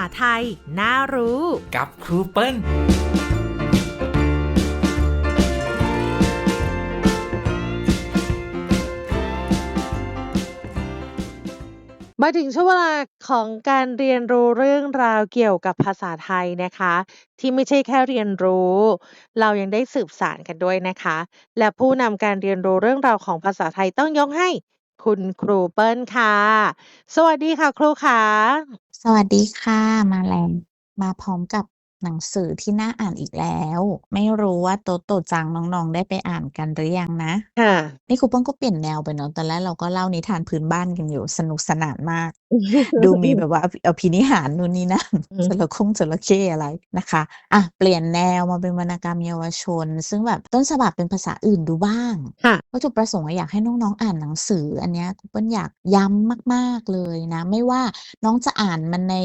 าไทย น่ารู้ กับครูเปิ้ลมาถึงช่วงเวลาของการเรียนรู้เรื่องราวเกี่ยวกับภาษาไทยนะคะ ที่ไม่ใช่แค่เรียนรู้ เรายังได้สืบสานกันด้วยนะคะ และผู้นำการเรียนรู้เรื่องราวของภาษาไทยต้องยกให้ คุณครูเปิ้ลค่ะ สวัสดีค่ะครูขา สวัสดีค่ะ มาแล้วมาพร้อมกับ หนังสือที่น่าอ่านอีกแล้ว ไม่รู้ว่าโตโตจังน้องๆ ได้ไปอ่านกันหรือยังนะ ค่ะ นี่ครูเปิ้ลก็เปลี่ยนแนวไปเนาะตอนแรกเราก็เล่านิทานพื้นบ้านกันอยู่สนุกสนานมาก ดูมีแบบว่าอภิอภินิหารนู่นนี่นั่นอืมจระคงจระเข้อะไรนะคะอะเปลี่ยนแนวมาเป็นวรรณกรรมเยาวชน ซึ่งแบบต้นฉบับเป็นภาษาอื่นดูบ้าง ค่ะ วัตถุประสงค์อะอยากให้น้องๆอ่านหนังสือ อันเนี้ยครูเปิ้ลอยากย้ำมากๆเลยนะ ไม่ว่าน้องจะอ่านมันใน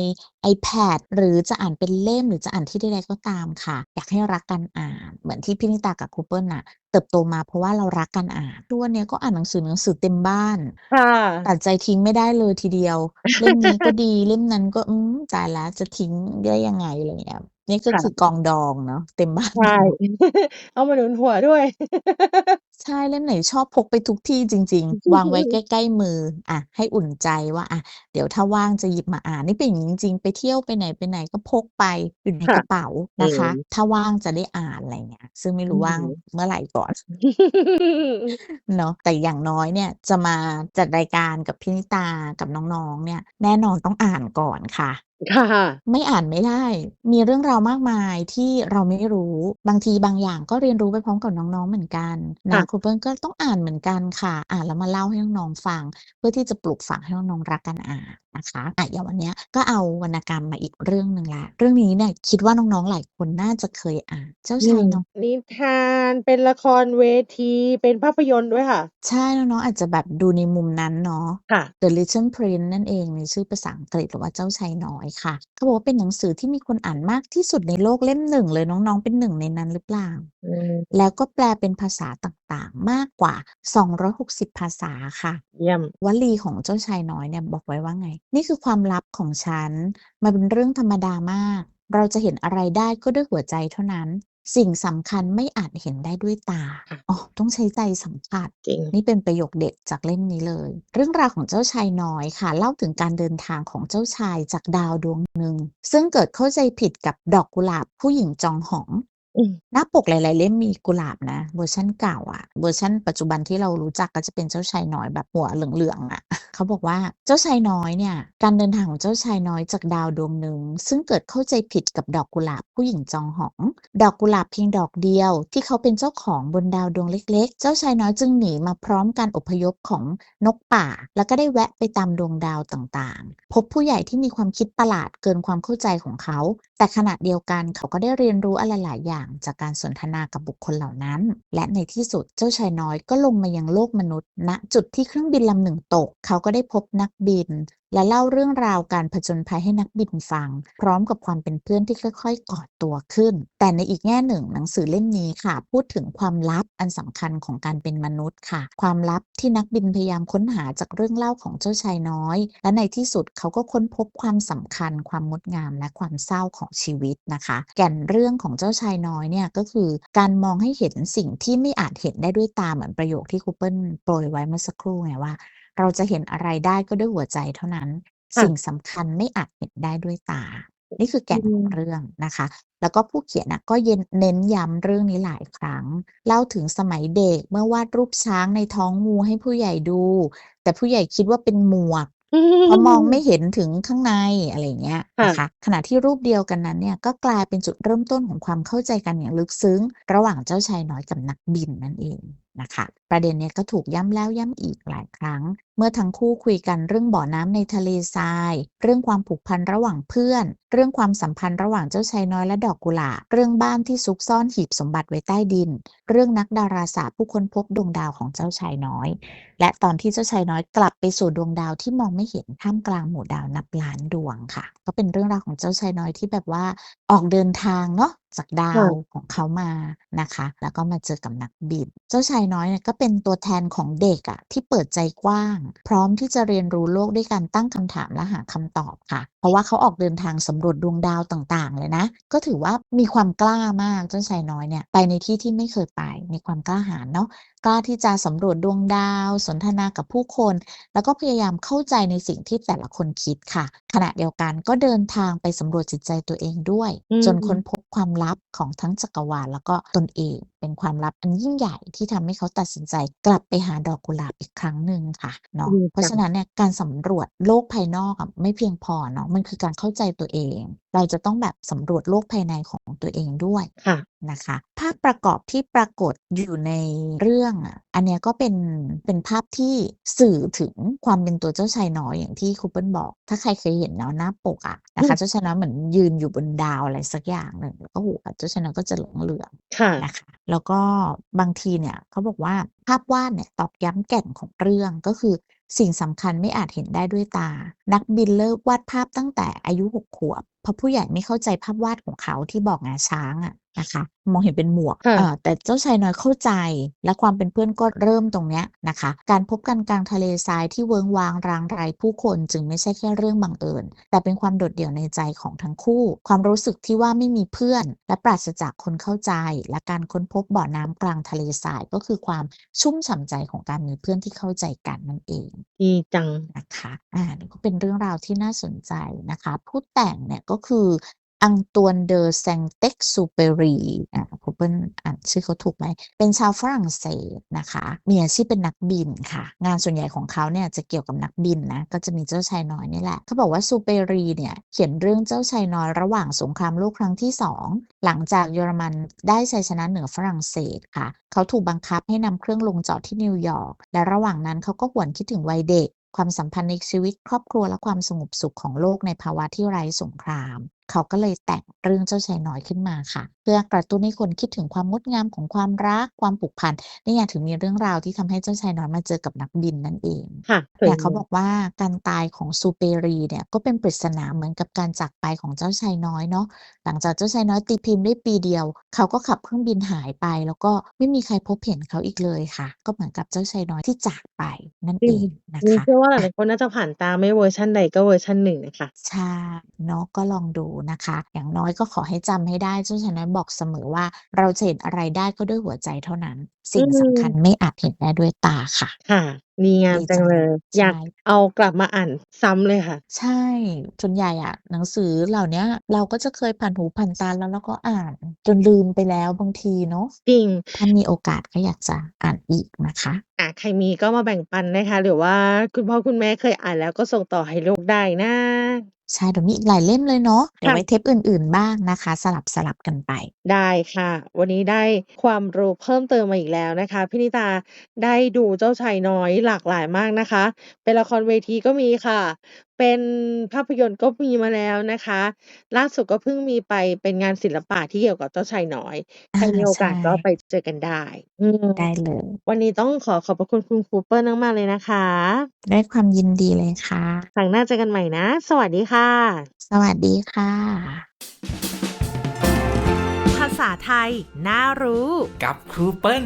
iPad หรือจะอ่านเป็นเล่มหรือจะอ่านที่ใดๆก็ตามค่ะ อยากให้รักการอ่าน เหมือนที่พี่นิตากับครูเปิ้ลน่ะ เติบโตมาเพราะว่าเรารักการอ่านทุกวันเนี้ยก็อ่านหนังสือหนังสือเต็มบ้านค่ะตัดใจทิ้งไม่ได้เลยทีเดียว เล่มนี้ก็ดีเล่มนั้นก็อืมตายแล้วจะทิ้งได้ยังไงอะไรเงี้ยนี่ก็ค่ะคือกองดองเนาะเต็มบ้านใช่เอามาหนุนหัวด้วยใช่ เล่มไหนชอบพกไปทุกที่จริง ๆ วางไว้ใกล้ ๆ มืออะให้อุ่นใจว่าอะเดี๋ยวถ้าว่างจะหยิบมาอ่าน นี่เป็นอย่างนี้จริง ๆ ไปเที่ยวไปไหน ไปไหนก็พกไปอยู่ในค่ะกระเป๋านะคะอืมถ้าว่างจะได้อ่าน อะไรเงี้ย ซึ่งไม่รู้อือว่างฮึเมื่อไหร่ก่อน เนาะ แต่อย่างน้อยเนี่ยจะมาจัดรายการกับพี่นิตา กับน้อง ๆ เนี่ย แน่นอนต้องอ่านก่อนค่ะ ค่ะ ไม่อ่านไม่ได้ มีเรื่องราวมากมายที่เราไม่รู้ บางทีบางอย่างก็เรียนรู้ไปพร้อมกับน้อง ๆ เหมือนกันนะค่ะคุณเปิ้ลก็ต้องอ่านเหมือนกันค่ะ อ่านแล้วมาเล่าให้น้องๆฟัง เพื่อที่จะปลูกฝังให้น้องๆรักการอ่าน นะคะอะอย่างวันเนี้ยก็เอาวรรณกรรมมาอีกเรื่องหนึ่งละ เรื่องนี้เนี่ยคิดว่าน้องๆหลายคนน่าจะเคยอ่านเจ้าอืชายมน้อยนิทานเป็นละครเวทีเป็นภาพยนตร์ด้วยค่ะ ใช่น้องๆอาจจะแบบดูในมุมนั้นเนาะค่ะ The Little Prince นั่นเองในชื่อภาษาอังกฤษหรือว่าเจ้าชายน้อยค่ะเขาบอกว่าเป็นหนังสือที่มีคนอ่านมากที่สุดในโลกเล่มหนึ่งเลยน้องๆเป็นหนึ่งในนั้นหรือเปล่าอืมแล้วก็แปลเป็นภาษาต่างๆมากกว่า 260 ภาษาค่ะ เยี่ยมวลีของเจ้าชายน้อยเนี่ยบอกไว้ว่าไงนี่คือความลับของฉัน มันเป็นเรื่องธรรมดามาก เราจะเห็นอะไรได้ก็ด้วยหัวใจเท่านั้น สิ่งสำคัญไม่อาจเห็นได้ด้วยตาค่ะอ๋อ ต้องใช้ใจสัมผัส จริง นี่เป็นประโยคเด็ดจากเล่มนี้เลย เรื่องราวของเจ้าชายน้อยค่ะ เล่าถึงการเดินทางของเจ้าชายจากดาวดวงหนึ่ง ซึ่งเกิดเข้าใจผิดกับดอกกุหลาบผู้หญิงจองหองอืม หน้าปกหลาย ๆ เล่มมีกุหลาบนะ เวอร์ชันเก่าอะเวอร์ชันปัจจุบันที่เรารู้จักก็จะเป็นเจ้าชายน้อยแบบหัวเหลือง ๆอะเขาบอกว่าเจ้าชายน้อยเนี่ย การเดินทางของเจ้าชายน้อยจากดาวดวงหนึ่ง ซึ่งเกิดเข้าใจผิดกับดอกกุหลาบผู้หญิงจองหอง ดอกกุหลาบเพียงดอกเดียว ที่เขาเป็นเจ้าของบนดาวดวงเล็ก ๆ เจ้าชายน้อยจึงหนีมาพร้อมการอพยพของนกป่า แล้วก็ได้แวะไปตามดวงดาวต่างๆ พบผู้ใหญ่ที่มีความคิดประหลาดเกินความเข้าใจของเขา แต่ขณะเดียวกันเขาก็ได้เรียนรู้อะไรหลายอย่างจากการสนทนากับบุคคลเหล่านั้น และในที่สุดเจ้าชายน้อยก็ลงมายังโลกมนุษย์ณจุดที่เครื่องบินลำหนึ่งตก เขาก็ได้พบนักบิน และเล่าเรื่องราวการผจญภัยให้นักบินฟัง พร้อมกับความเป็นเพื่อนที่ค่อยๆกอดตัวขึ้น แต่ในอีกแง่หนึ่งหนังสือเล่มนี้ค่ะ พูดถึงความลับอันสำคัญของการเป็นมนุษย์ค่ะ ความลับที่นักบินพยายามค้นหาจากเรื่องเล่าของเจ้าชายน้อย และในที่สุดเขาก็ค้นพบความสำคัญ ความงดงามและความเศร้าของชีวิตนะคะ แก่นเรื่องของเจ้าชายน้อยเนี่ยก็คือการมองให้เห็นสิ่งที่ไม่อาจเห็นได้ด้วยตาเหมือนประโยคที่คูเปิลโปรยไว้เมื่อสักครู่ไงว่า เราจะเห็นอะไรได้ก็ด้วยหัวใจเท่านั้น ค่ะ สิ่งสำคัญไม่อาจเห็นได้ด้วยตา นี่คือแก่นของอืมเรื่องนะคะ แล้วก็ผู้เขียนนะก็เย็นเน้นย้ำเรื่องนี้หลายครั้ง เล่าถึงสมัยเด็กเมื่อวาดรูปช้างในท้องงูให้ผู้ใหญ่ดู แต่ผู้ใหญ่คิดว่าเป็นหมวกเพราะมองไม่เห็นถึงข้างในอะไรอย่างเงี้ยค่ะ นะคะ ขณะที่รูปเดียวกันนั้นเนี่ยก็กลายเป็นจุดเริ่มต้นของความเข้าใจกันอย่างลึกซึ้ง ระหว่างเจ้าชายน้อยกับนักบินนั่นเอง นะคะ ประเด็นเนี้ยก็ถูกย้ำแล้วย้ำอีกหลายครั้ง เมื่อทั้งคู่คุยกันเรื่องบ่อน้ำในทะเลทราย เรื่องความผูกพันระหว่างเพื่อน เรื่องความสัมพันธ์ระหว่างเจ้าชายน้อยและดอกกุหลาบ เรื่องบ้านที่ซุกซ่อนหีบสมบัติไว้ใต้ดิน เรื่องนักดาราศาสตร์ผู้ค้นพบดวงดาวของเจ้าชายน้อย และตอนที่เจ้าชายน้อยกลับไปสู่ดวงดาวที่มองไม่เห็นท่ามกลางหมู่ดาวนับล้านดวงค่ะ ก็เป็นเรื่องราวของเจ้าชายน้อยที่แบบว่าออกเดินทางเนาะ จากดาวของเขามานะคะ แล้วก็มาเจอกับนักบินเจ้าชายน้อยเนี่ยก็เป็นตัวแทนของเด็กอะที่เปิดใจกว้าง พร้อมที่จะเรียนรู้โลกด้วยการตั้งคำถามและหาคำตอบค่ะ ราะว่าเขาออกเดินทางสำรวจดวงดาวต่างๆ เลยนะ ก็ถือว่ามีความกล้ามากเจ้าชายน้อยเนี่ยไปในที่ที่ไม่เคยไปมีความกล้าหาญเนาะกล้าที่จะสำรวจดวงดาว สนทนากับผู้คน แล้วก็พยายามเข้าใจในสิ่งที่แต่ละคนคิดค่ะ ขณะเดียวกันก็เดินทางไปสำรวจจิตใจตัวเองด้วยอืมจนค้นพบความลับของทั้งจักรวาลแล้วก็ตนเองเป็นความลับอันยิ่งใหญ่ที่ทำให้เขาตัดสินใจกลับไปหาดอกกุหลาบอีกครั้งหนึ่งค่ะเนาะดีเพราะจังฉะนั้นเนี่ยการสำรวจโลกภายนอกอะไม่เพียงพอเนาะมันคือการเข้าใจตัวเอง เราจะต้องแบบสำรวจโลกภายในของตัวเองด้วยค่ะนะคะ ภาพประกอบที่ปรากฏอยู่ในเรื่องอะอันเนี้ยก็เป็นเป็นภาพที่สื่อถึงความเป็นตัวเจ้าชายน้อยอย่างที่ครูเปิลบอก ถ้าใครเคยเห็นเนาะหน้าปกอะนะอืคะมเจ้าชายน้อยเหมือนยืนอยู่บนดาวอะไรสักอย่างหนึ่งแล้วก็หัวเจ้าชายน้อยก็จะเหลืองเหลืองๆค่ะนะคะ แล้วก็บางทีเนี่ยเขาบอกว่าภาพวาดเนี่ยตอกย้ำแก่นของเรื่องก็คือ สิ่งสำคัญไม่อาจเห็นได้ด้วยตา นักบินเลิกวาดภาพตั้งแต่อายุหกขวบ เพราะผู้ใหญ่ไม่เข้าใจภาพวาดของเขาที่บอกงาช้างอะ นะคะมองเห็นเป็นหมวกค่ะเอ่อแต่เจ้าชายน้อยเข้าใจและความเป็นเพื่อนก็เริ่มตรงเนี้ยนะคะ การพบกันกลางทะเลทรายที่เวิงวางรางไรผู้คนจึงไม่ใช่แค่เรื่องบังเอิญ แต่เป็นความโดดเดี่ยวในใจของทั้งคู่ ความรู้สึกที่ว่าไม่มีเพื่อน และปราศจากคนเข้าใจ และการค้นพบบ่อน้ำกลางทะเลทรายก็คือความชุ่มฉ่ำใจของการมีเพื่อนที่เข้าใจกันนั่นเองดีจังนะคะอ่านี่ก็เป็นเรื่องราวที่น่าสนใจนะคะ ผู้แต่งเนี่ยก็คือ อังตวนเดอแซงเต็กซูเปรีอ่าผมเปิ้ลอ่านชื่อเขาถูกไหม เป็นชาวฝรั่งเศสนะคะ มีอาชีพเป็นนักบินค่ะ งานส่วนใหญ่ของเขาเนี่ยจะเกี่ยวกับนักบินนะ ก็จะมีเจ้าชายน้อยนี่แหละ เขาบอกว่าซูเปรีเนี่ย เขียนเรื่องเจ้าชายน้อยระหว่างสงครามโลกครั้งที่สองหลังจากเยอรมันได้ชัยชนะเหนือฝรั่งเศสค่ะ เขาถูกบังคับให้นำเครื่องลงจอดที่นิวยอร์ก และระหว่างนั้นเขาก็หวนคิดถึงวัยเด็กความสัมพันธ์ในชีวิตครอบครัวและความสงบสุขของโลกในภาวะที่ไร้สงคราม เขาก็เลยแต่งเรื่องเจ้าชายน้อยขึ้นมาค่ะ เพื่อกระตุ้นให้คนคิดถึงความงดงามของความรักความผูกพันนี่ไงถึงมีเรื่องราวที่ทำให้เจ้าชายน้อยมาเจอกับนักบินนั่นเองค่ะแต่เขาบอกว่าการตายของซูเปรีเนี่ยก็เป็นปริศนาเหมือนกับการจากไปของเจ้าชายน้อยเนาะหลังจากเจ้าชายน้อยตีพิมพ์ได้ปีเดียว เขาก็ขับเครื่องบินหายไป แล้วก็ไม่มีใครพบเห็นเขาอีกเลยค่ะ ก็เหมือนกับเจ้าชายน้อยที่จากไปนั่นจริเองงนะนี่คะเชื่อว่าหอะลายๆคนน่าจะผ่านตาไม่เวอร์ชันใดก็เวอร์ชันหนึ่งนะคะใช่เนาะก็ลองดูนะคะ อย่างน้อยก็ขอให้จำให้ได้เจ้าชายน้อยบอกเสมอว่า เราจะเห็นอะไรได้ก็ด้วยหัวใจเท่านั้นอืสิ่งสำคัญมไม่อาจเห็นได้ด้วยตาค่ะ ค่ะดีงามดีจัจังงเลเลยยอยากใช่เอากลับมาอ่านซ้ำเลยค่ะ ใช่ส่วนใหญ่อะหนังสือเหล่าเนี้ยเราก็จะเคยผ่านหูผ่านตาแล้วเราก็อ่าน จนลืมไปแล้วบางทีเนาะจริง ถ้ามีโอกาสก็อยากจะอ่านอีกนะคะอะใครมีก็มาแบ่งปันนะคะ หรือว่าคุณพ่อคุณแม่เคยอ่านแล้วก็ส่งต่อให้ลูกได้นะ ใช่เดี๋ยวมีอีกหลายเล่มเลยเนาะเดี๋ยวค่ะไว้เทปอื่น ๆบ้างนะคะ สลับสลับกันไป ได้ค่ะ วันนี้ได้ความรู้เพิ่มเติมมาอีกแล้วนะคะพี่นิตาได้ดูเจ้าชายน้อยหลากหลายมากนะคะ เป็นละครเวทีก็มีค่ะ เป็นภาพยนตร์ก็มีมาแล้วนะคะ ล่าสุดก็เพิ่งมีไปเป็นงานศิลปะที่เกี่ยวกับเจ้าชายน้อยใคอารมีโอใช่ กาสก็ไปเจอกันได้ อืม ได้เลย วันนี้ต้องขอขอบพระคุณคุณครูเปิ้ลมาก ๆ เลยนะคะ ด้วยความยินดีเลยค่ะ ครั้งหน้าเจอกันใหม่นะ สวัสดีค่ะ สวัสดีค่ะ ภาษาไทย น่ารู้ กับครูเปิ้ล